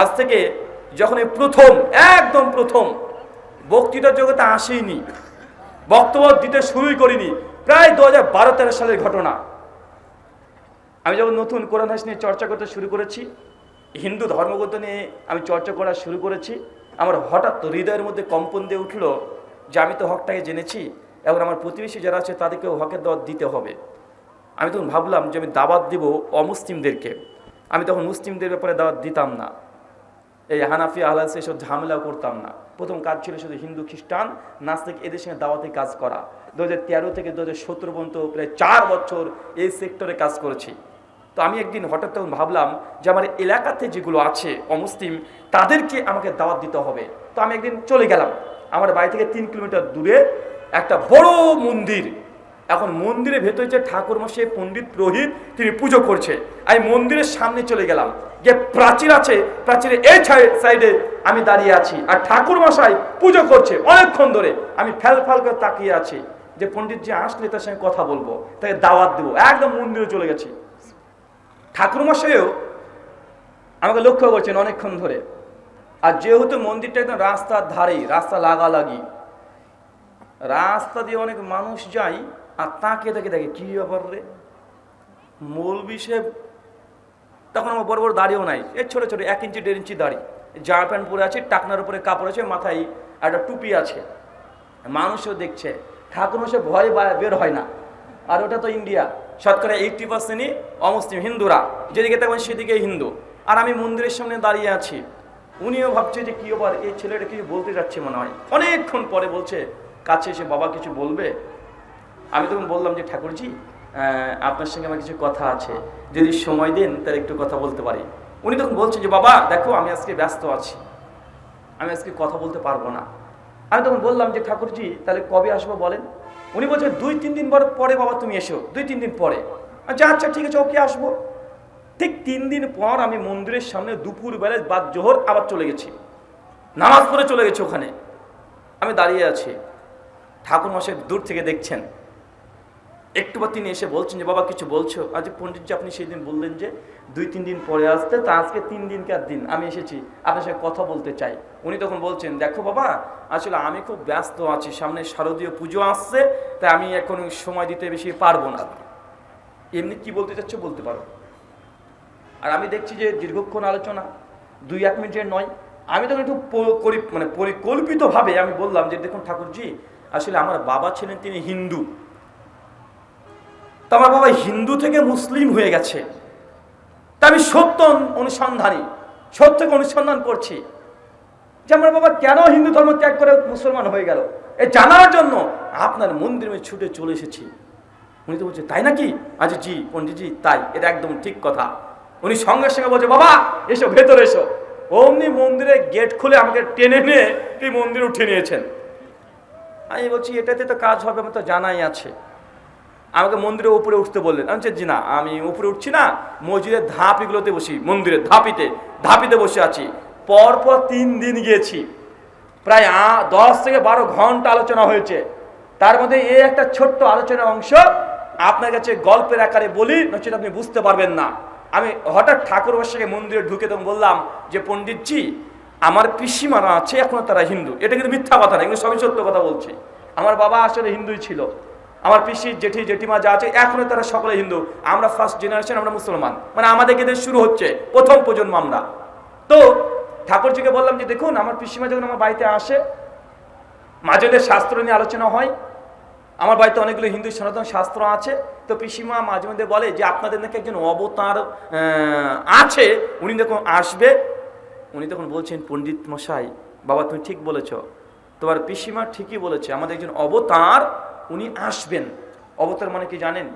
আজ থেকে যখন এই প্রথম, একদম প্রথম বক্তৃতার জগতে আসেইনি বক্তব্য দিতে শুরুই করিনি, প্রায় দু হাজার বারো তেরো সালের ঘটনা। আমি যখন নতুন কোরআন হাস নিয়ে চর্চা করতে শুরু করেছি, হিন্দু ধর্মগত নিয়ে আমি চর্চা করা শুরু করেছি, আমার হঠাৎ হৃদয়ের মধ্যে কম্পন দিয়ে উঠল যে আমি তো হকটাকে জেনেছি এবং আমার প্রতিবেশী যারা আছে তাদেরকেও হকের দাওয়াত দিতে হবে। আমি তখন ভাবলাম যে আমি দাওয়াত দিব অমুসলিমদেরকে। আমি তখন মুসলিমদের ব্যাপারে দাওয়াত দিতাম না। এই হানাফি আহলাস এসব ঝামেলাও করতাম না। প্রথম কাজ ছিল শুধু হিন্দু খ্রিস্টান নাস্তিক এদের সঙ্গে দাওয়াতে কাজ করা। দু হাজার তেরো থেকে দু হাজার সতেরো পর্যন্ত প্রায় চার বছর এই সেক্টরে কাজ করেছি। তো আমি একদিন হঠাৎ তখন ভাবলাম যে আমার এলাকাতে যেগুলো আছে অমুসলিম, তাদেরকে আমাকে দাওয়াত দিতে হবে। তো আমি একদিন চলে গেলাম। আমার বাড়ি থেকে তিন কিলোমিটার দূরে একটা বড় মন্দির। এখন মন্দিরের ভেতরে যে ঠাকুর মশাই পণ্ডিত, পুরোহিত, তিনি পুজো করছে। আমি মন্দিরের সামনে চলে গেলাম। যে প্রাচীর আছে প্রাচীরের এই সাইডে আমি দাঁড়িয়ে আছি। আর ঠাকুর মশাই পুজো করছে অনেকক্ষণ ধরে। আমি ফ্যাল ফ্যাল করে তাকিয়ে আছি যে পণ্ডিত যে আসলে তার সঙ্গে কথা বলব। তাকে দাওয়াত দেবো। একদম মন্দিরে চলে গেছি। ঠাকুর মশাইও আমাকে লক্ষ্য করছেন অনেকক্ষণ ধরে। আর যেহেতু মন্দিরটা একদম রাস্তার ধারেই, রাস্তা লাগালাগি, রাস্তা দিয়ে অনেক মানুষ যায়, আর তাকে দেখে দেখে, কি ব্যাপার রে? মৌলবি সাহেব তখন আমার বড় বড় দাড়িও নাই। এর ছোট ছোট এক ইঞ্চি, দেড় ইঞ্চি দাড়ি। জামা প্যান্ট পরে আছে, টাকনার উপরে কাপড় আছে, মাথায় একটা টুপি আছে। মানুষও দেখছে। ঠাকুর মশাই ভয় বের হয় না। আর ওটা তো ইন্ডিয়া। শতকরা এইটটি পার্সেন্টই অমুসলিম, হিন্দুরা। যেদিকে থাকবেন সেদিকে হিন্দু। আর আমি মন্দিরের সামনে দাঁড়িয়ে আছি। উনিও ভাবছে যে কি ব্যাপার, এই ছেলেটা কিছু বলতে যাচ্ছে মনে হয়। অনেকক্ষণ পরে বলছে, কাছে এসে বাবা কিছু বলবে? আমি তখন বললাম যে, ঠাকুরজি আপনার সঙ্গে আমার কিছু কথা আছে। যদি সময় দেন, তাহলে একটু কথা বলতে পারি। উনি তখন বলছেন যে, বাবা, দেখো, আমি আজকে ব্যস্ত আছি। আমি আজকে কথা বলতে পারব না। আমি তখন বললাম যে, ঠাকুরজি, তাহলে কবে আসব বলেন? উনি বলছেন দুই, তিন দিন পর বাবা তুমি এসো। দুই, তিন দিন পরে। আচ্ছা আচ্ছা ঠিক আছে, ওকে আসব। ঠিক তিন দিন পর আমি মন্দিরের সামনে দুপুর বেলায় বাদ জোহর আবার চলে গেছি। নামাজ পড়ে চলে গেছি ওখানে। আমি দাঁড়িয়ে আছি। ঠাকুর মশাই দূর থেকে দেখছেন। একটু বা তিনি এসে বলছেন যে, বাবা, কিছু বলছো? আজ পণ্ডিতজি, আপনি সেই দিন বললেন যে, দুই, তিন দিন পরে আসতে, তা আজকে তিন দিনকার দিন। আমি এসেছি আপনার সাথে কথা বলতে চাই। উনি তখন বলছেন, দেখো বাবা, আসলে আমি খুব ব্যস্ত আছি, সামনে শারদীয় পুজো আসছে, তাই আমি এখন সময় দিতে বেশি পারব না। এমনি কি বলতে চাচ্ছ বলতে পারো। আর আমি দেখছি যে, দীর্ঘক্ষণ আলোচনা, দুই, এক মিনিটের নয়। আমি তখন একটু মানে পরিকল্পিতভাবে আমি বললাম যে, দেখুন ঠাকুরজি, আসলে আমার বাবা ছিলেন তিনি হিন্দু। তো আমার বাবা হিন্দু থেকে মুসলিম হয়ে গেছে। তা আমি সত্য অনু- অনুসন্ধানী, সত্যকে অনুসন্ধান করছি যে আমার বাবা কেন হিন্দু ধর্ম ত্যাগ করে মুসলমান হয়ে গেল? এ জানার জন্য আপনার মন্দিরে ছুটে চলে এসেছি। উনি তো বলছে, তাই নাকি? আচ্ছা জি, পণ্ডিতজি, তাই, এটা একদম ঠিক কথা। উনি সঙ্গে সঙ্গে বলছে, বাবা, এসো, ভেতরে এসো। অমনি মন্দিরে গেট খুলে আমাকে টেনে নিয়ে তিনি মন্দিরে উঠে নিয়েছেন। আমি বলছি, এটাতে তো কাজ হবে, আমার তো জানাই আছে। আমাকে মন্দিরের উপরে উঠতে বললেন। আমি বলছি, না আমি উপরে উঠছি না মসজিদের ধাপিগুলোতে বসি মন্দিরের ধাপিতে ধাপিতে বসে আছি। পরপর তিন দিন গিয়েছি। প্রায় দশ থেকে বারো ঘণ্টা আলোচনা হয়েছে। তার মধ্যে এই একটা ছোট্ট আলোচনার অংশ আপনার কাছে গল্পের আকারে বলি নচেত আপনি বুঝতে পারবেন না। আমি হঠাৎ ঠাকুর বসাকে মন্দিরে ঢুকে তখন বললাম যে পণ্ডিতজি আমার পিসিমারা আছে এখনও তারা হিন্দু। এটা কিন্তু মিথ্যা কথা না কিন্তু সবই সত্য কথা বলছি। আমার বাবা আসলে হিন্দুই ছিল। আমার পিসি, জেঠি, জেঠিমা যা আছে এখনও তারা সকলে হিন্দু। আমরা ফার্স্ট জেনারেশন আমরা মুসলমান। মানে আমাদের এদের শুরু হচ্ছে, প্রথম প্রজন্ম আমরা। তো ঠাকুরজিকে বললাম যে, দেখুন, আমার পিসিমা যখন আমার বাড়িতে আসে মাঝেদের শাস্ত্র নিয়ে আলোচনা হয়। আমার বাড়িতে অনেকগুলো হিন্দু সনাতন শাস্ত্র আছে। তো পিসিমা মাঝে মধ্যে বলে যে, আপনাদের নাকি একজন অবতার আছে। উনি দেখুন আসবে, উনি তখন বলছেন, পণ্ডিত মশাই, বাবা তুমি ঠিক বলেছ। তোমার পিসিমা ঠিকই বলেছে। আমাদের একজন অবতার উনি আসবেন। অবতার মানে কি জানেন?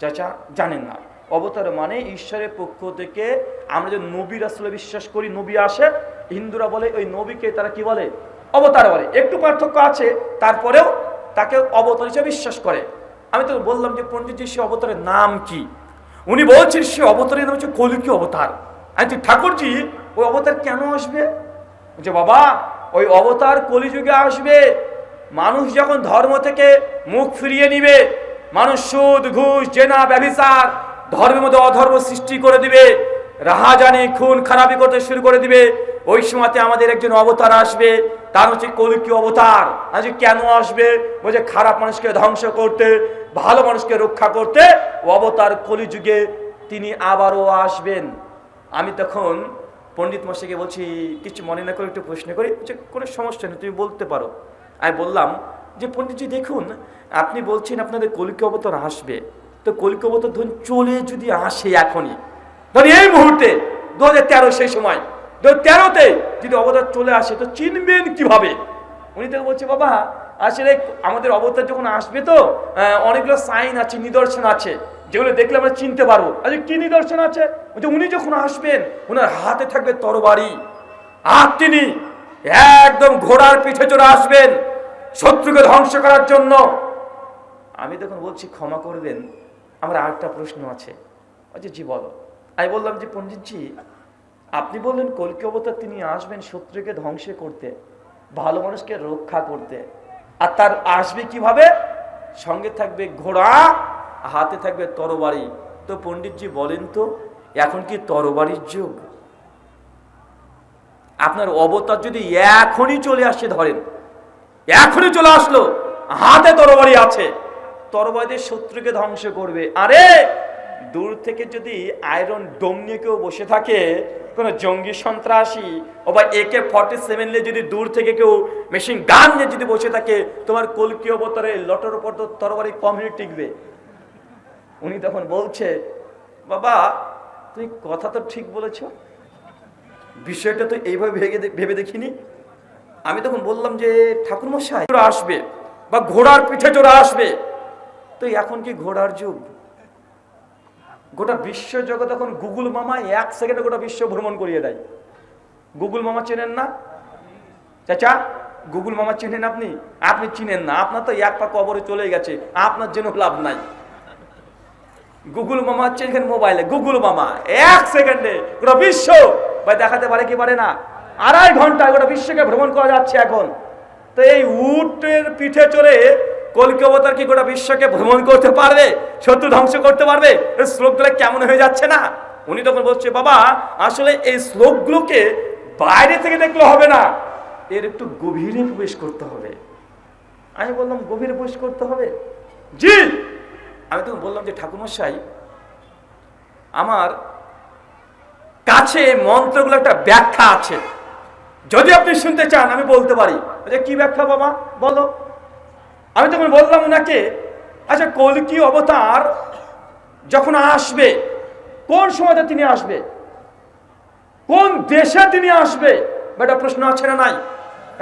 চাচা, জানেন না। অবতার মানে ঈশ্বরের পক্ষ থেকে আমরা যে নবী রাসুলে বিশ্বাস করি, নবী আসে, হিন্দুরা বলে ওই নবীকে তারা কি বলে? অবতার বলে। একটু পার্থক্য আছে, তারপরেও তাকে অবতার হিসেবে বিশ্বাস করে। আমি তো বললাম যে পণ্ডিতজি, সে অবতারের নাম কি? উনি বলছেন সে অবতারের নাম হচ্ছে কলিকি অবতার। আমি ঠাকুরজি, ওই অবতার কেন আসবে? যে বাবা, ওই অবতার কলিযুগে আসবে। মানুষ যখন ধর্ম থেকে মুখ ফিরিয়ে নিবে, মানুষ সুদ, ঘুষ, জেনা, ব্যভিচার, ধর্মের মধ্যে অধর্ম সৃষ্টি করে দিবে, রাহাজানি, খুন, খারাপি করতে শুরু করে দিবে, ওই সময়তে আমাদের একজন অবতার আসবে, তার হচ্ছে কলিকি অবতার। আজ কেন আসবে? বলছে খারাপ মানুষকে ধ্বংস করতে, ভালো মানুষকে রক্ষা করতে অবতার কলিযুগে তিনি আবারও আসবেন। আমি তখন পণ্ডিত মশাইকে বলছি, কিছু মনে না করে একটু প্রশ্ন করি, যে কোনো সমস্যা নেই, তুমি বলতে পারো। আমি বললাম যে, পণ্ডিতজি, দেখুন, আপনি বলছেন আপনাদের কলিকা অবতার আসবে। তো কলিকা অবতার ধরুন চলে যদি আসে এখনই। ধরুন এই মুহূর্তে দু হাজার তেরো সেই সময় দু তেরোতে যদি অবতার চলে আসে, তো চিনবেন কীভাবে? উনি তো বলছে, বাবা, আসলে আমাদের অবতার যখন আসবে তো অনেকগুলো সাইন আছে, নিদর্শন আছে, যেগুলো দেখলে আমরা চিনতে পারব। আচ্ছা কি নিদর্শন আছে? উনি যখন আসবেন ওনার হাতে থাকবে তরবারি। আর তিনি একদম ঘোড়ার পিঠে চড়ে আসবেন। শত্রুকে ধ্বংস করার জন্য। আমি তখন বলছি, ক্ষমা করবেন। আমার আরেকটা প্রশ্ন আছে। আচ্ছা জি, বলো। আমি বললাম যে, পণ্ডিতজি, আপনি বললেন, কলকি অবতার তিনি আসবেন শত্রুকে ধ্বংস করতে, ভালো মানুষকে রক্ষা করতে। আর তার আসবে কীভাবে? সঙ্গে থাকবে ঘোড়া, হাতে থাকবে তরবারি। তো পণ্ডিতজি, বলেন তো, এখন কি তরবারির যুগ? আপনার অবতার যদি এখনই চলে আসে, ধরেন এখনই চলে আসলো। হাতে তরবারি আছে। তরবারি শত্রুকে ধ্বংস করবে। আরে, দূর থেকে যদি আয়রন ডোম নিয়ে কেউ বসে থাকে, কোনো জঙ্গি সন্ত্রাসী অবা একে ফর্টি সেভেন নিয়ে যদি দূর থেকে কেউ মেশিন গান নিয়ে যদি বসে থাকে, তোমার কলকি অবতারে লটর উপর তো তরবারি কমই টিকবে। উনি তখন বলছে, বাবা তুই কথা তো ঠিক বলেছ। বিষয়টা তো এইভাবে ভেবে ভেবে দেখিনি? আমি তখন বললাম যে ঠাকুর মশাই আসবে বা ঘোড়ার পিঠে চড়া আসবে। তো এখন কি ঘোড়ার যুগ? গোটা বিশ্ব জগৎ এখন গুগল মামা এক সেকেন্ডে গোটা বিশ্ব ভ্রমণ করিয়ে দেয়। গুগল মামা চেনেন না? চাচা গুগল মামা চেনেন আপনি? আপনি চিনেন না। আপনার তো এক পা কবরে চলে গেছে। আপনার জন্য লাভ নাই। গুগল মামা হচ্ছে এখানে মোবাইলে। গুগল মামা এক সেকেন্ডে গোটা বিশ্ব। ভাই দেখাতে পারে কি পারে না? আড়াই ঘন্টায় গোটা বিশ্বকে ভ্রমণ করা যাচ্ছে এখন। তো এই উটের পিঠে চড়ে কলকি অবতার কি গোটা বিশ্বকে ভ্রমণ করতে পারবে? শত্রু ধ্বংস করতে পারবে? শ্লোকগুলো কেমন হয়ে যাচ্ছে না? উনি তখন বলছে, বাবা, আসলে এই শ্লোকগুলোকে বাইরে থেকে দেখলে হবে না। এর একটু গভীরে প্রবেশ করতে হবে। আমি বললাম, গভীরে প্রবেশ করতে হবে? জি! আমি তখন বললাম যে, ঠাকুরমশাই, আমার কাছে মন্ত্রগুলো একটা ব্যাখ্যা আছে। যদি আপনি শুনতে চান, আমি বলতে পারি। যে কি ব্যাখ্যা বাবা? বলো। আমি তখন বললাম ওনাকে আচ্ছা কলকি অবতার যখন আসবে? কোন সময়তে তিনি আসবে? কোন দেশে তিনি আসবে? বেটা প্রশ্ন আছে না নাই?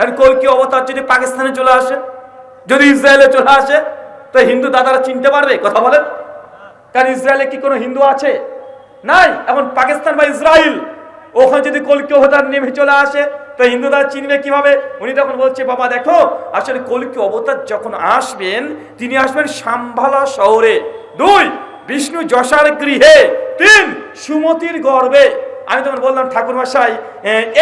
আর কলকি অবতার যদি পাকিস্তানে চলে আসে? যদি ইসরায়েলে চলে আসে, তো হিন্দু দাদারা চিনতে পারবে? কথা বলেন। কারণ ইসরায়েলে কি কোনো হিন্দু আছে? নাই। এখন পাকিস্তান বা ইসরায়েল, ওখানে যদি কলকি অবতার নেমে চলে আসে তো হিন্দু দাদা চিনবে কীভাবে? উনি তখন বলছে, বাবা, দেখো, আসলে কলকি অবতার যখন আসবেন, তিনি আসবেন সাম্ভালা শহরে। দুই, বিষ্ণু যশার গৃহে। তিন, সুমতির গর্বে। আমি তখন বললাম ঠাকুর মশাই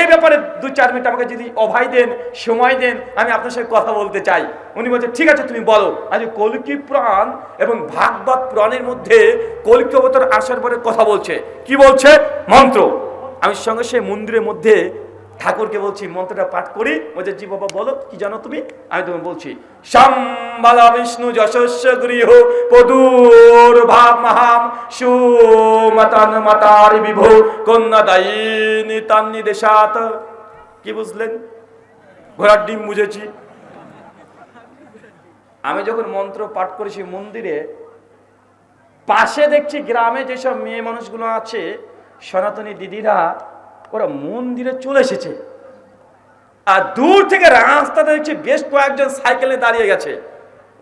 এই ব্যাপারে দু চার মিনিট আমাকে যদি অভয় দেন, সময় দেন, আমি আপনার সাথে কথা বলতে চাই। উনি বলছে, ঠিক আছে, তুমি বলো। আজ কলকি পুরাণ এবং ভাগবত প্রাণের মধ্যে কলকি অবতার আসার পরে কথা বলছে। কি বলছে? মন্ত্র। আমি সঙ্গে সে মন্দিরের মধ্যে ঠাকুরকে বলছি, মন্ত্রটা পাঠ করি। বলছে, জি বাবা, বলো, কি জানো তুমি? আমি তোমাকে বলছি সম্বালা বিষ্ণু যশস্য গৃহ পদুর ভাব মহাম সুমতান মাতার বিভো কন্যা দায়িনী তান নিদেশাত কি বুঝলেন? ঘোড়ার ডিম বুঝেছি। আমি যখন মন্ত্র পাঠ করেছি মন্দিরে, পাশে দেখছি গ্রামে যেসব মেয়ে মানুষগুলো আছে, সনাতনী দিদিরা ওরা মন্দিরে চলে এসেছে। আর দূর থেকে রাস্তাতে দেখছি বেশ কয়েকজন সাইকেলে দাঁড়িয়ে গেছে।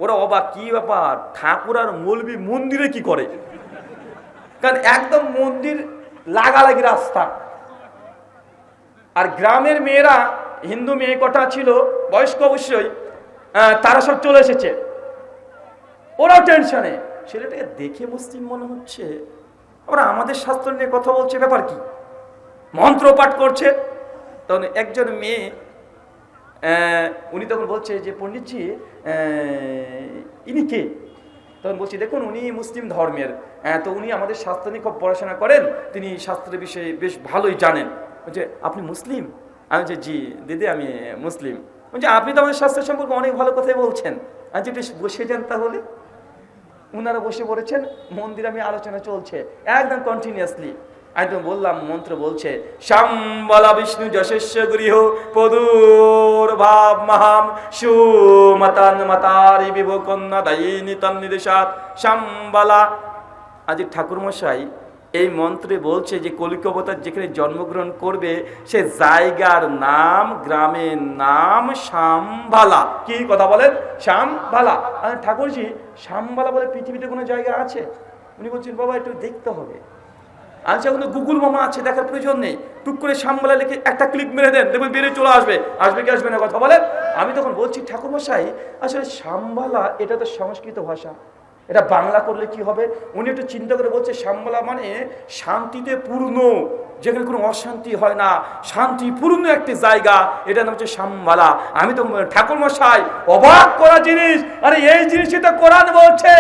ওরা অবাক, কি ব্যাপার? ঠাকুর আর মৌলবি মন্দিরে কি করে? কারণ একদম মন্দির লাগালাগি রাস্তা। আর গ্রামের মেয়েরা, হিন্দু মেয়ে কটা ছিল, বয়স্ক অবশ্যই তারা সব চলে এসেছে। ওরাও টেনশনে, ছেলেটাকে দেখে মুসলিম মনে হচ্ছে? ওরা আমাদের শাস্ত্র নিয়ে কথা বলছে, ব্যাপার কি? মন্ত্র পাঠ করছে। তখন একজন মেয়ে উনি তখন বলছে যে, পণ্ডিতজি ইনি কে? তখন বলছি, দেখুন, উনি মুসলিম ধর্মের। তো উনি আমাদের শাস্ত্র নিয়ে খুব পড়াশোনা করেন। তিনি শাস্ত্রের বিষয়ে বেশ ভালোই জানেন। বলছে, আপনি মুসলিম? আমি বলছি, জি, দিদি, আমি মুসলিম। বলছি, আপনি তো আমাদের স্বাস্থ্য সম্পর্কে অনেক ভালো কথাই বলছেন। আমি একটু বসে যান তাহলে। ওনারা বসে পড়েছেন। মন্দির আমি আলোচনা চলছে, একদম কন্টিনিউয়াসলি আমি তো বললাম, মন্ত্র বলছে, শ্যামবালা বিষ্ণু যশস্য গৃহ পদুর ভাব মহাম, সুমতান মাতারি বিভ কন্যা দায়িনী তন্নিদেশাত শ্যামবালা, আজ ঠাকুরমশাই, এই মন্ত্রে বলছে যে, কলিকবতার যেখানে জন্মগ্রহণ করবে, সে জায়গার নাম, গ্রামের নাম শ্যামবালা। কি কথা বলেন? শ্যামবালা। ঠাকুরজি, শ্যামবালা বলে পৃথিবীতে কোনো জায়গা আছে? উনি বলছেন, বাবা, একটু দেখতে হবে। আচ্ছা এখন গুগল মামা আছে, দেখার প্রয়োজন নেই, টুক করে শ্যামবালা লিখে একটা ক্লিক মেরে দেন, দেখবেন বেরিয়ে চলে আসবে। আসবে কি আসবে না কথা বলেন? আমি তখন বলছি, ঠাকুরমশাই, আসলে শ্যামবালা এটা তো সংস্কৃত ভাষা। এটা বাংলা করলে কি হবে? উনি একটু চিন্তা করে বলছে, শ্যামবালা মানে শান্তিতে পূর্ণ, যেখানে কোনো অশান্তি হয় না। শান্তিপূর্ণ একটি জায়গা এটা নাম হচ্ছে শ্যামবালা। আমি তো ঠাকুর মশাই অবাক করা জিনিস। আরে এই জিনিসই তো কোরআন বলছে।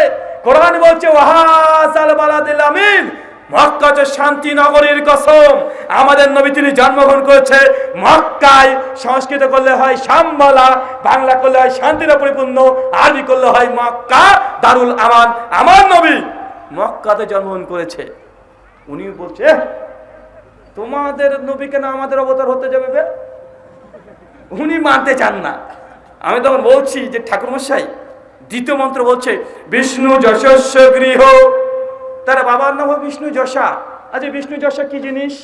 কোরআন বলছে ওয়াহাসাল বালাদিল আমিন। মক্কা হচ্ছে শান্তি নগরীর কসম। আমাদের নবী তিনি জন্মগ্রহণ করেছে মক্কায়। সংস্কৃত করলে হয় শামবালা বাংলা করলে হয় শান্তিতে পরিপূর্ণ আরবি করলে হয় মক্কা দারুল আমান। আমার নবী মক্কাতে জন্মগ্রহণ করেছে। উনি বলছে "এহ, তোমাদের নবী কেন আমাদের অবতার হতে যাবে বে? উনি মানতে চান না। আমি তখন বলছি যে ঠাকুরমশাই দ্বিতীয় মন্ত্র বলছে বিষ্ণু যশস্ব গৃহ তার বাবার নাম বিষ্ণু যশা। আচ্ছা বিষ্ণু যশা কি জিনিস?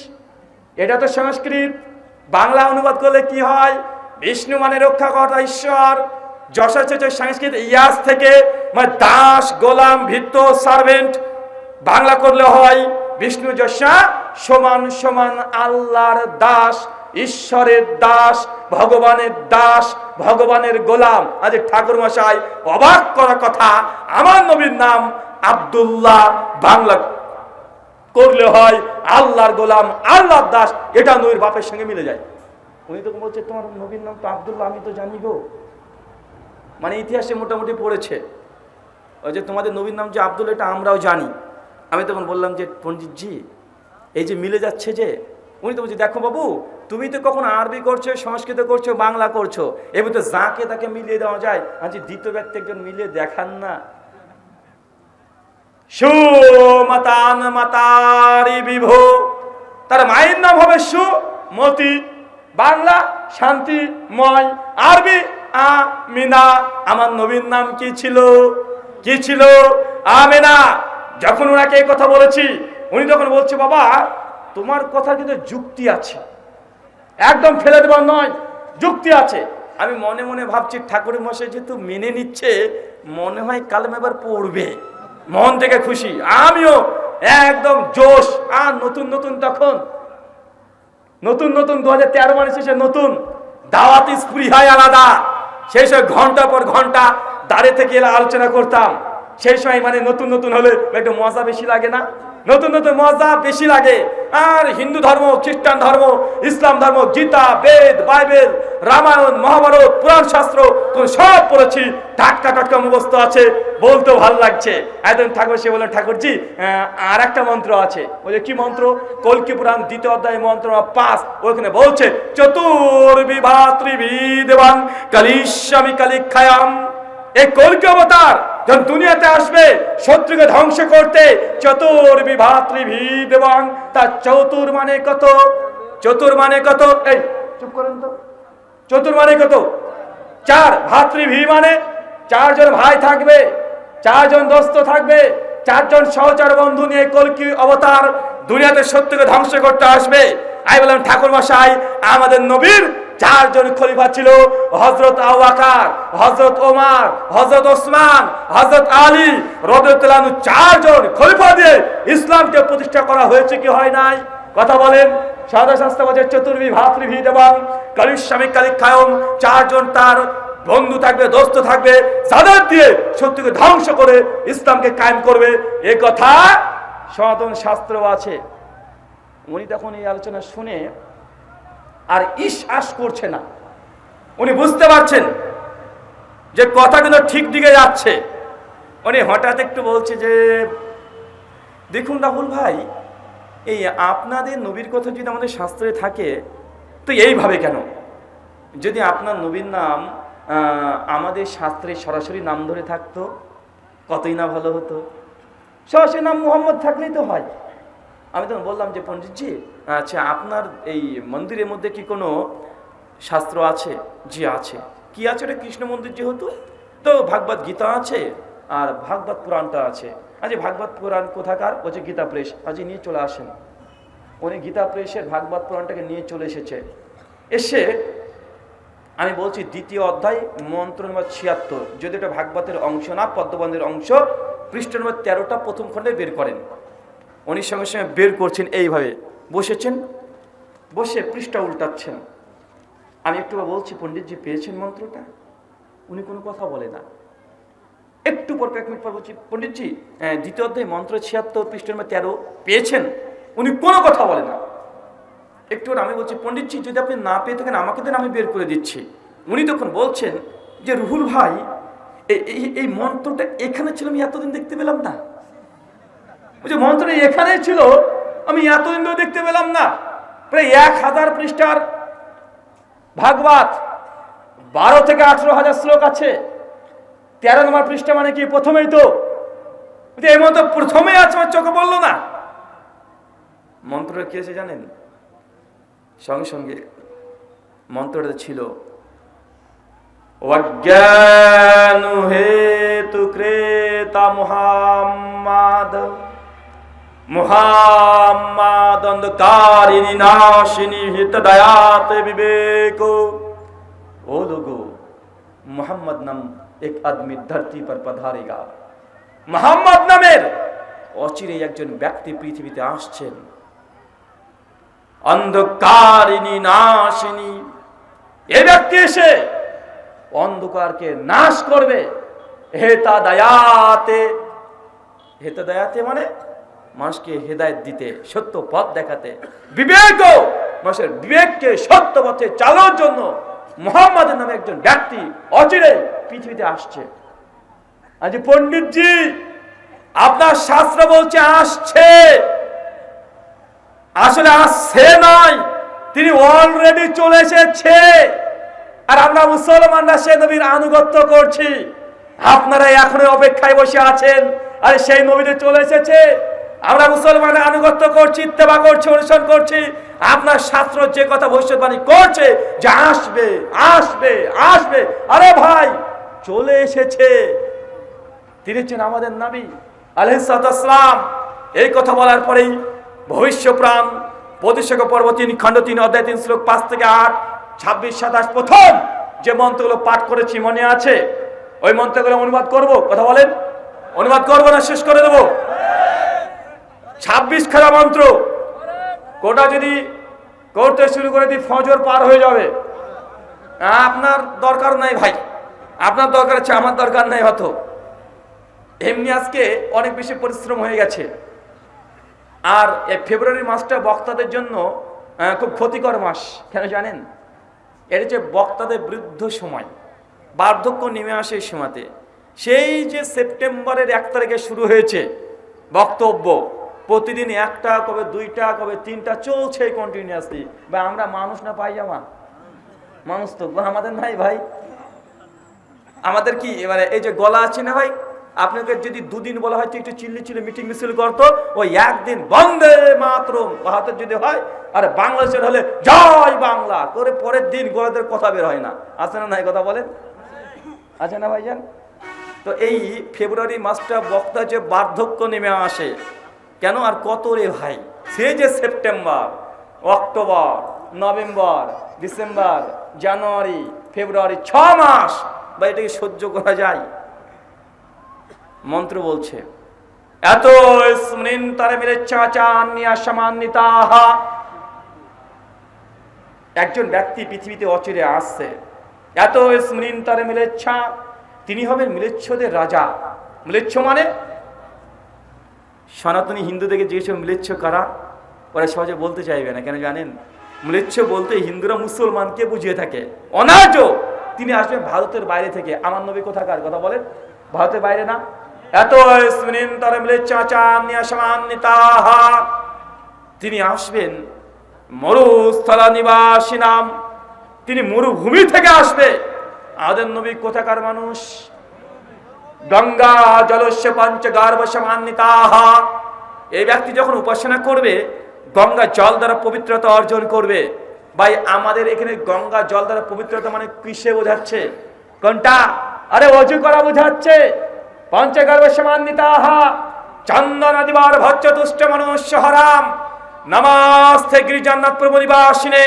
এটা তো সংস্কৃত। বাংলা অনুবাদ করলে কি হয়? বিষ্ণু মানে রক্ষা রক্ষাকর্তা ঈশ্বর। যশা হচ্ছে সংস্কৃত ইয়াস থেকে মানে দাস, গোলাম ভিত্ত সার্ভেন্ট। বাংলা করলে হয় বিষ্ণু যশা সমান সমান আল্লাহর দাস, ঈশ্বরের দাস, ভগবানের দাস, ভগবানের গোলাম। আজ ঠাকুর মশাই অবাক করা কথা, আমার নবীর নাম আব্দুল্লাহ বাংলা করলে হয় আল্লাহর গোলাম, আল্লাহর দাস, এটা নবীর বাপের সঙ্গে মিলে যায়। উনি তো বলছে, তোমার নবীর নাম তো আবদুল্লাহ, আমি তো জানি গো। মানে ইতিহাসে মোটামুটি পড়েছে। ওই যে তোমাদের নবীর নাম যে আব্দুল, এটা আমরাও জানি। আমি তখন বললাম যে, পণ্ডিতজি, এই যে মিলে যাচ্ছে যে, উনি তো বলছে, দেখো বাবু, তুমি তো কখন আরবি করছ, সংস্কৃত করছ, বাংলা করছ এবার তো যাকে তাকে মিলিয়ে দেওয়া যায়। আজ দ্বিতীয় ব্যক্তি একজন মিলিয়ে দেখান না। সুমতান মাতারি বিভো। তার মায়ের নাম হবে সুমতি বাংলা শান্তিময়। আরবি আমিনা আমার নবীর নাম কি ছিল? কি ছিল? আমেনা। যখন ওনাকে এই কথা বলেছি, উনি তখন বলছে, বাবা, তোমার কথা কিন্তু যুক্তি আছে। একদম ফেলে দেবার নয়, যুক্তি আছে। আমি মনে মনে ভাবছি ঠাকুরের মশাই যেহেতু মেনে নিচ্ছে, মনে হয় কালেম এবার পড়বে। মন থেকে খুশি। আমিও একদম জোশ। আর নতুন নতুন তখন। নতুন নতুন দু হাজার তেরো মানে শেষে নতুন। দাওয়াতি স্পৃহায় আলাদা। সেই সময় ঘণ্টা পর ঘণ্টা দাঁড়িয়ে থেকে এলা আলোচনা করতাম। সেই সময় মানে নতুন নতুন হলে একটু মজা বেশি লাগে না? নতুন নতুন মজা বেশি লাগে। আর হিন্দু ধর্ম, খ্রিস্টান ধর্ম, ইসলাম ধর্ম, গীতা, বেদ, বাইবেল, রামায়ণ, মহাভারত পুরাণ শাস্ত্র সব পড়েছি। টাটকা টাটকা মুখস্থ আছে, বলতেও ভালো লাগছে। একদিন ঠাকুর সে বললেন, ঠাকুরজি আর একটা মন্ত্র আছে। বলে, কি মন্ত্র? কলকি পুরাণ, দ্বিতীয় অধ্যায়, মন্ত্র পাঁচ। ওখানে বলছে চতুর বিভাত্রিবিদেবাং কালিস্বামী কালিক্ষায়াম। এই কলকি অবতার! যখন দুনিয়াতে আসবে, শত্রুকে ধ্বংস করতে চতুর বিভাত্রিভিদ এবং তার চতুর মানে কত? চতুর মানে কত? এই, চুপ করেন তো। চতুর মানে কত? চার ভাতৃভি মানে চারজন ভাই থাকবে, চারজন দোস্ত থাকবে, চারজন সহচার বন্ধু নিয়ে কলকি অবতার দুনিয়াতে সত্যকে ধ্বংস করতে আসবে। আমি বললাম ঠাকুর মশাই আমাদের নবীর চারজন খলিফা ছিল হজরত আওয়াকার হজরত ওমার হজরত ওসমান হজরত আলী রবুল্লাহ চারজন খলিফা দিয়ে ইসলামকে প্রতিষ্ঠা করা হয়েছে কি হয় নাই? কথা বলেন। সাদা শাস্ত্র বলছে চতুর্ভি ভাতৃভি দেবাং কালিস্বামী কালিক্ষায়ম, চারজন তার বন্ধু থাকবে, দোস্ত থাকবে, যাদের দিয়ে সত্যকে ধ্বংস করে ইসলামকে কায়েম করবে। এ কথা সনাতন শাস্ত্র আছে। উনি তখন এই আলোচনা শুনে আর ইস আস করছে না। উনি বুঝতে পারছেন যে কথা কিন্তু ঠিক দিকে যাচ্ছে। উনি হঠাৎ একটু বলছে যে, দেখুন রাহুল ভাই, এই আপনাদের নবীর কথা যদি আমাদের শাস্ত্রে থাকে, তো এইভাবে কেন? যদি আপনার নবীর নাম আমাদের শাস্ত্রে সরাসরি নাম ধরে থাকতো, কতই না ভালো হতো? সরাসরি নাম মোহাম্মদ থাকলেই তো হয়। আমি তখন বললাম যে পণ্ডিতজি আচ্ছা আপনার এই মন্দিরের মধ্যে কি কোনো শাস্ত্র আছে? জি, আছে। কি আছে? ওটা কৃষ্ণ মন্দির যেহেতু, তো ভাগবত গীতা আছে আর ভাগবত পুরাণটা আছে। আজ ভাগবত পুরাণ কোথাকার? বলছে গীতা প্রেস। আজ নিয়ে চলে আসেন। উনি গীতা প্রেসের ভাগবত পুরাণটাকে নিয়ে চলে এসেছে। এসে আমি বলছি, দ্বিতীয় অধ্যায়, মন্ত্র নম্বর ছিয়াত্তর। যদি এটা ভাগবতের অংশ না, পদ্মবন্ধের অংশ, পৃষ্ঠ নম্বর তেরোটা প্রথম খণ্ডে বের করেন। উনি সঙ্গে সঙ্গে বের করছেন এইভাবে। বসেছেন, বসে পৃষ্ঠা উল্টাচ্ছেন। আমি একটু বলছি, পণ্ডিতজি, পেয়েছেন মন্ত্রটা? উনি কোনো কথা বলে না। একটু পর কয়েক মিনিট পর বলছি, পণ্ডিতজি দ্বিতীয় অধ্যায় মন্ত্র ছিয়াত্তর পৃষ্ঠ নম্বর তেরো, পেয়েছেন? উনি কোনো কথা বলে না। একটু আমি বলছি, পণ্ডিতজি, যদি আপনি না পেয়ে থাকেন, আমাকে দেন, আমি বের করে দিচ্ছি। উনি তখন বলছেন যে, রুহুল ভাই এই মন্ত্রটা এখানে ছিল, আমি এতদিন দেখতে পেলাম না। বলছে মন্ত্রটা এখানেই ছিল, আমি এতদিন ধরে দেখতে পেলাম না। প্রায় এক হাজার পৃষ্ঠার ভাগবত, বারো থেকে আঠেরো হাজার শ্লোক আছে। তেরো নম্বর পৃষ্ঠা মানে কি? প্রথমেই তো এই মন্ত্র প্রথমেই আছে, আমার চোখে বলল না। মন্ত্রটা কি আছে জানেন? সঙ্গে সঙ্গে মন্ত্রটা ছিল, অজ্ঞান হেতু ক্রেতা মুহাম্মাদ। মুহাম্মাদ অন্ধকারিণী নাশিনী হিত দয়াতে বিবেক ओ लोगो मोहम्मद नाम एक आदमी धरती पर पधारेगा মোহাম্মদ নামের অচিরে একজন ব্যক্তি পৃথিবীতে আসছেন অন্ধকারিণী নাশিনী এ ব্যক্তি এসে অন্ধকারকে নাশ করবে হেতা দয়াতে হেতা দয়াতে মানে মানুষকে হেদায়ত দিতে, সত্য পথ দেখাতে, বিবেক মানুষের বিবেককে সত্য পথে চালানোর জন্য মোহাম্মদের নামে একজন ব্যক্তি অচিরে পৃথিবীতে আসছে। আজ পণ্ডিতজি, আপনার শাস্ত্র বলছে আসছে। আসলে আসছে নয় তিনি অলরেডি চলে এসেছে। আর আমরা মুসলমানরা সে নবীর আনুগত্য করছি। আপনারা এখনও অপেক্ষায় বসে আছেন, আর সেই নবীতে চলে এসেছে আমরা মুসলমানের আনুগত্য করছি, ইত্তেবা করছি, অনুসরণ করছি, আপনার শাস্ত্র যে কথা ভবিষ্যৎবাণী করছে যে আসবে আসবে আসবে, আরে ভাই, চলে এসেছে। তিনি হচ্ছেন আমাদের নবী আলহিসাম এই কথা বলার পরেই ভবিষ্য প্রাণ প্রতিশক পর্ব তিন, খণ্ড তিন, অধ্যায় তিন, শ্লোক পাঁচ থেকে আট, ছাব্বিশ, সাতাশ, প্রথম যে মন্ত্রগুলো পাঠ করেছি মনে আছে, ওই মন্ত্রগুলো অনুবাদ করব, কথা বলেন? অনুবাদ করব না, শেষ করে দেবো? ছাব্বিশ খেলা মন্ত্র। কোটা যদি করতে শুরু করে দিই, ফজর পার হয়ে যাবে। আপনার দরকার নাই ভাই। আপনার দরকার আছে, আমার দরকার নাই হতো এমনি আজকে অনেক বেশি পরিশ্রম হয়ে গেছে। আর ফেব্রুয়ারি মাসটা বক্তাদের জন্য খুব ক্ষতিকর মাস। কেন জানেন? এটা হচ্ছে বক্তাদের বৃদ্ধ সময়, বার্ধক্য নেমে আসে এই সময়তে। সেই যে সেপ্টেম্বরের এক তারিখে শুরু হয়েছে বক্তব্য প্রতিদিন একটা, কবে দুইটা, কবে তিনটা, চলছে কন্টিনিউয়াসলি বা আমরা মানুষ না পাই জামা মানুষ তো। আমাদের নাই ভাই। আমাদের কি, এবারে এই যে গলা আছে না ভাই? আপনাকে যদি দুদিন বলা হয় একটু চিল্লি চিল্লি মিটিং মিছিল করতো ওই একদিন বন্দে মাত্র হাতের যদি হয়, আর বাংলাদেশের হলে জয় বাংলা। করে পরের দিন গোলাদের কথা বের হয় না। আছে না কথা বলেন? আছে না ভাইজান? তো এই ফেব্রুয়ারি মাসটা বক্তা যে বার্ধক্য নেমে আসে কেন আর কত রে ভাই? সে যে September, October, November, December, January, February, ছ মাস। বা এটাকে সহ্য করা যায়। মন্ত্র বলছে, এত স্মৃণ তারে মিলে চাচান্যা সমান্বিতাহা একজন ব্যক্তি পৃথিবীতে অচিরে আসছে। এত স্মৃণ তারে মিলেচ্ছা তিনি হবেন মিলেচ্ছদের রাজা। মিলেচ্ছ মানে সনাতনী হিন্দু থেকে জিজ্ঞেস মিলেচ্ছ করা? ওরা সহজে বলতে চাইবে না। কেন জানেন? মিলেচ্ছ বলতে হিন্দুরা মুসলমানকে বুঝিয়ে থাকে। অনার্য! তিনি আসবেন ভারতের বাইরে থেকে। আমার নবী কোথাকার? কথা বলেন। ভারতের বাইরে না? এত তিনি আসবেন মরুস্থলা নিবাসী নাম। তিনি মরুভূমি থেকে আসবে। আমাদের নবী কোথাকার মানুষ? গঙ্গা, জলস্য পঞ্চ গর্ভ সমান্বিতাহা এই ব্যক্তি যখন উপাসনা করবে, গঙ্গা জল দ্বারা পবিত্রতা অর্জন করবে। ভাই, আমাদের এখানে গঙ্গা জল দ্বারা পবিত্রতা মানে কিসে বোঝাচ্ছে? কোনটা? আরে অজু করা বোঝাচ্ছে। পঞ্চগর্ভ সমান্বিতাহা চন্দন দিবার ভজ্জ তুষ্ট মনুষ্য হরাম। নমাস্তে গিরিজান্নাথ প্রভু নিবাসিনে।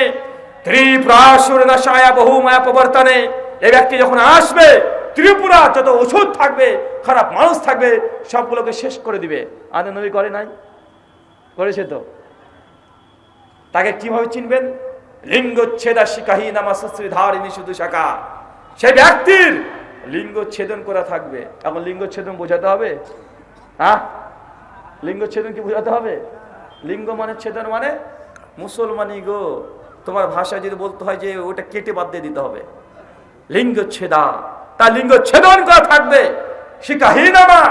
ত্রিপুরাসুর নাশায়া বহু মায়া প্রবর্তনে। এই ব্যক্তি যখন আসবে ত্রিপুরা যত ওষুধ থাকবে, খারাপ মানুষ থাকবে, সবগুলোকে শেষ করে দিবে। আনন্দ নবী করে নাই? করেছে তো। তাকে কীভাবে চিনবেন? লিঙ্গচ্ছেদা শিকাহী নামা ধারিণী শুধু শাখা। সে ব্যক্তির লিঙ্গ ছেদন করা থাকবে। এখন লিঙ্গ ছেদন বোঝাতে হবে? হ্যাঁ? লিঙ্গ ছেদন কি বোঝাতে হবে? লিঙ্গ মানে ছেদন মানে মুসলমানি গো। তোমার ভাষায় যদি বলতে হয় যে ওটা কেটে বাদ দিয়ে দিতে হবে। লিঙ্গ ছেদা তার লিঙ্গ ছেদন করা থাকবে। শিকাহীনামা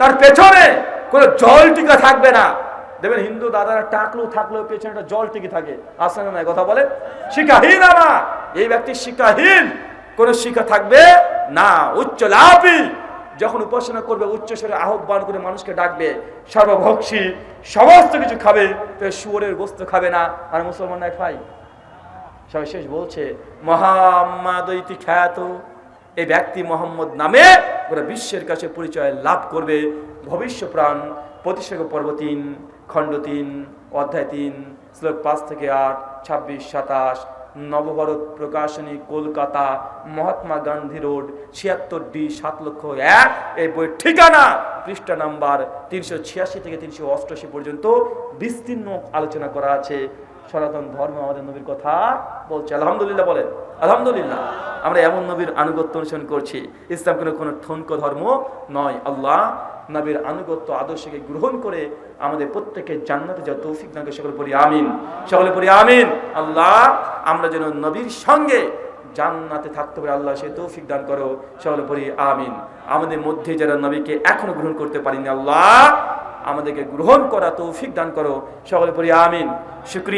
তার পেছনে কোনো জল টিকা থাকবে না। দেখবেন হিন্দু দাদারা টাকলেও থাকলেও পেছনে একটা জল টিকে থাকে। আসে না কথা বলে শিকাহীনামা এই ব্যক্তি শিকাহীন। কোন শিক্ষা থাকবে না। উচ্চ লাভী যখন উপাসনা করবে, উচ্চ স্বরে আহ্বান করে মানুষকে ডাকবে, সর্বভক্ষী, সমস্ত কিছু খাবে, তো শুয়োরের গোস্ত খাবে না। আর মুসলমানরা খায় সবাই শেষ বলছে মোহাম্মদ খ্যাত এই ব্যক্তি মোহাম্মদ নামে গোটা বিশ্বের কাছে পরিচয় লাভ করবে। ভবিষ্য প্রাণ প্রতিষ্ঠাক পর্ব তিন, খণ্ড তিন, অধ্যায় তিন, শ্লোক পাঁচ থেকে আট, ছাব্বিশ, সাতাশ, নবভারত প্রকাশনী, কলকাতা, মহাত্মা গান্ধী রোড, ছিয়াত্তর ডি, সাত লক্ষ এক, এই বই ঠিকানা, পৃষ্ঠা নাম্বার তিনশো ছিয়াশি থেকে তিনশো অষ্টআশি পর্যন্ত বিস্তীর্ণ আলোচনা করা আছে। সনাতন ধর্ম আমাদের নবীর কথা বলছে। আলহামদুলিল্লাহ বলেন। আলহামদুলিল্লাহ। আমরা এমন নবীর আনুগত্য অনুসরণ করছি। ইসলাম কোনো কোনো ঠনক ধর্ম নয়। আল্লাহ নবীর আনুগত্য আদর্শকে গ্রহণ করে আমাদের প্রত্যেকের জান্নাতে যা তৌফিক নাকে সকলে পড়ি আমিন। সকলে পড়ি আমিন। আল্লাহ, আমরা যেন নবীর সঙ্গে জান্নাতে থাকতে পারে। আল্লাহ সে তৌফিক দান করো। সকলে পড়ি আমিন। আমাদের মধ্যে যারা নবীকে এখনও গ্রহণ করতে পারিনি আল্লাহ আমাদেরকে গ্রহণ করা তৌফিক দান করো। সকলে পড়ি আমিন। শুক্রিয়া।